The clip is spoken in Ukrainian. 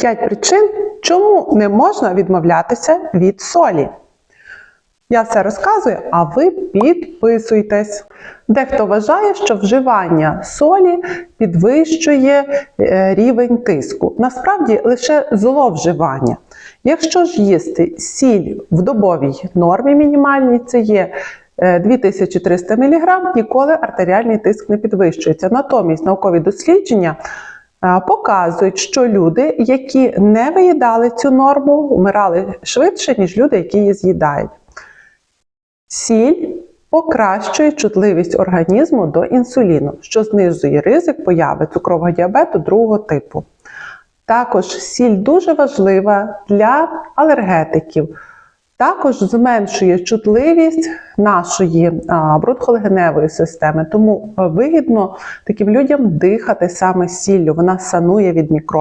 П'ять причин, чому не можна відмовлятися від солі. Я все розказую, а ви підписуйтесь. Дехто вважає, що вживання солі підвищує е, рівень тиску. Насправді лише зловживання. Якщо ж їсти сіль в добовій нормі мінімальній, це є е, 2300 мг, ніколи артеріальний тиск не підвищується. Натомість наукові дослідження е, показують, що люди, які не виїдали цю норму, вмирали швидше, ніж люди, які її з'їдають. Сіль покращує чутливість організму до інсуліну, що знижує ризик появи цукрового діабету другого типу. Також сіль дуже важлива для алергетиків. Також зменшує чутливість нашої а, бронхолегеневої системи, тому е, вигідно таким людям дихати саме сіллю. Вона санує від мікробів.